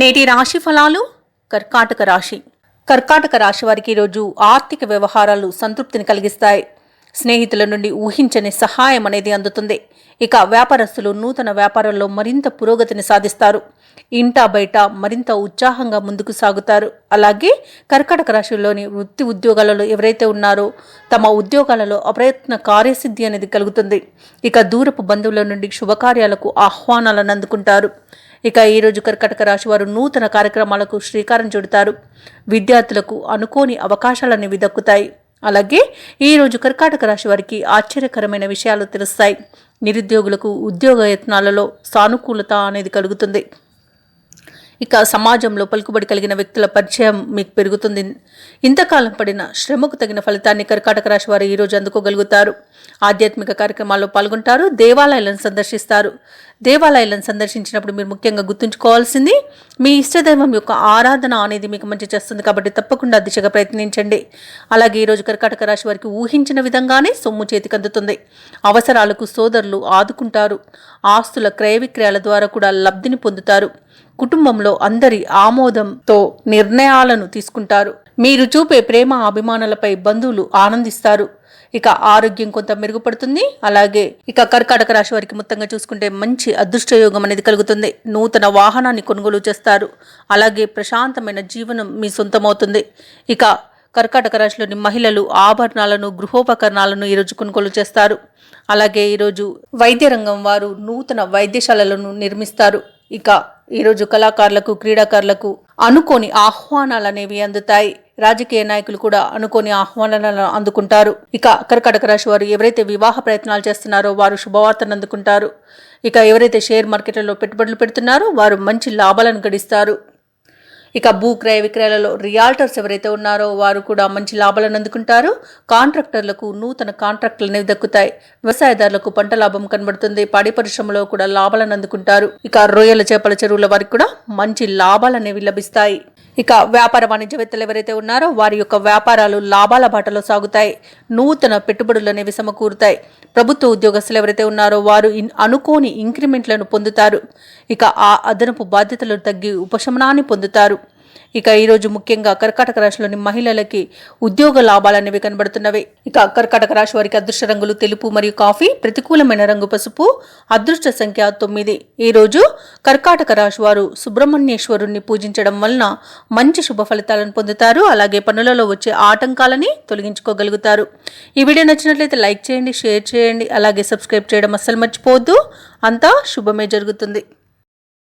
నేటి రాశి ఫలాలు? కర్కాటక రాశి. కర్కాటక రాశి వారికి ఈరోజు ఆర్థిక వ్యవహారాలు సంతృప్తిని కలిగిస్తాయి. స్నేహితుల నుండి ఊహించని సహాయం అనేది అందుతుంది. ఇక వ్యాపారస్తులు నూతన వ్యాపారంలో మరింత పురోగతిని సాధిస్తారు. ఇంటా బయట మరింత ఉత్సాహంగా ముందుకు సాగుతారు. అలాగే కర్కాటక రాశిలోని వృత్తి ఉద్యోగాలలో ఎవరైతే ఉన్నారో తమ ఉద్యోగాలలో అప్రయత్న కార్యసిద్ధి అనేది కలుగుతుంది. ఇక దూరపు బంధువుల నుండి శుభకార్యాలకు ఆహ్వానాలను అందుకుంటారు. ఇక ఈరోజు కర్కటక రాశి వారు నూతన కార్యక్రమాలకు శ్రీకారం చుడతారు. విద్యార్థులకు అనుకోని అవకాశాలన్నీ దక్కుతాయి అలాగే ఈరోజు కర్కాటక రాశి వారికి ఆశ్చర్యకరమైన విషయాలు తెలుస్తాయి. నిరుద్యోగులకు ఉద్యోగ యత్నాలలో సానుకూలత అనేది కలుగుతుంది. ఇక సమాజంలో పలుకుబడి కలిగిన వ్యక్తుల పరిచయం మీకు పెరుగుతుంది. ఇంతకాలం పడిన శ్రమకు తగిన ఫలితాన్ని కర్కాటక రాశి వారు ఈరోజు అందుకోగలుగుతారు. ఆధ్యాత్మిక కార్యక్రమాల్లో పాల్గొంటారు. దేవాలయాలను సందర్శిస్తారు. దేవాలయాలను సందర్శించినప్పుడు మీరు ముఖ్యంగా గుర్తుంచుకోవాల్సింది మీ ఇష్టదైవం యొక్క ఆరాధన అనేది మీకు మంచి చేస్తుంది కాబట్టి తప్పకుండా దిశగా ప్రయత్నించండి. అలాగే ఈరోజు కర్కాటక రాశి వారికి ఊహించిన విధంగానే సొమ్ము చేతికి అందుతుంది. అవసరాలకు సోదరులు ఆదుకుంటారు. ఆస్తుల క్రయ విక్రయాల ద్వారా కూడా లబ్ధిని పొందుతారు. కుటుంబంలో అందరి ఆమోదంతో నిర్ణయాలను తీసుకుంటారు. మీరు చూపే ప్రేమ అభిమానులపై బంధువులు ఆనందిస్తారు. ఇక ఆరోగ్యం కొంత మెరుగుపడుతుంది. అలాగే ఇక కర్కాటక రాశి వారికి మొత్తంగా చూసుకుంటే మంచి అదృష్టయోగం అనేది కలుగుతుంది. నూతన వాహనాన్ని కొనుగోలు చేస్తారు. అలాగే ప్రశాంతమైన జీవనం మీ సొంతమవుతుంది. ఇక కర్కాటక రాశిలోని మహిళలు ఆభరణాలను గృహోపకరణాలను ఈరోజు కొనుగోలు చేస్తారు. అలాగే ఈరోజు వైద్య రంగం వారు నూతన వైద్యశాలలను నిర్మిస్తారు. ఇక ఈరోజు కళాకారులకు క్రీడాకారులకు అనుకోని ఆహ్వానాలు అనేవి అందుతాయి. రాజకీయ నాయకులు కూడా అనుకోని ఆహ్వానాలను అందుకుంటారు. ఇక కర్కటక రాశి వారు ఎవరైతే వివాహ ప్రయత్నాలు చేస్తున్నారో వారు శుభవార్తను అందుకుంటారు. ఇక ఎవరైతే షేర్ మార్కెట్లలో పెట్టుబడులు పెడుతున్నారో వారు మంచి లాభాలను గడిస్తారు. ఇక భూ క్రయ విక్రయాలలో రియాల్టర్స్ ఎవరైతే ఉన్నారో వారు కూడా మంచి లాభాలను అందుకుంటారు. కాంట్రాక్టర్లకు నూతన కాంట్రాక్టులు అనేవి దక్కుతాయి. వ్యవసాయదారులకు పంట లాభం కనబడుతుంది. పాడి పరిశ్రమలో కూడా లాభాలను అందుకుంటారు. ఇక రొయ్యల చేపల చెరువుల వారికి కూడా మంచి లాభాలు అనేవి లభిస్తాయి. ఇక వ్యాపార వాణిజ్యవేత్తలు ఎవరైతే ఉన్నారో వారి యొక్క వ్యాపారాలు లాభాల బాటలో సాగుతాయి. నూతన పెట్టుబడులు అనేవి సమకూరుతాయి. ప్రభుత్వ ఉద్యోగస్తులు ఎవరైతే ఉన్నారో వారు ఇన్ అనుకోని ఇంక్రిమెంట్లను పొందుతారు. ఇక ఆ అదనపు బాధ్యతలు తగ్గి ఉపశమనాన్ని పొందుతారు. ఇక ఈరోజు ముఖ్యంగా కర్కాటక రాశిలోని మహిళలకి ఉద్యోగ లాభాలనేవి కనబడుతున్నవి. ఇక కర్కాటక రాశి వారికి అదృష్ట రంగులు తెలుపు మరియు కాఫీ ప్రతికూలమైన రంగు పసుపు అదృష్ట సంఖ్య తొమ్మిది. ఈ రోజు కర్కాటక రాశి వారు సుబ్రహ్మణ్యేశ్వరుణ్ణి పూజించడం వలన మంచి శుభ ఫలితాలను పొందుతారు. అలాగే పనులలో వచ్చే ఆటంకాలని తొలగించుకోగలుగుతారు. ఈ వీడియో నచ్చినట్లయితే లైక్ చేయండి షేర్ చేయండి. అలాగే సబ్స్క్రైబ్ చేయడం అస్సలు మర్చిపోవద్దు. అంతా శుభమే జరుగుతుంది.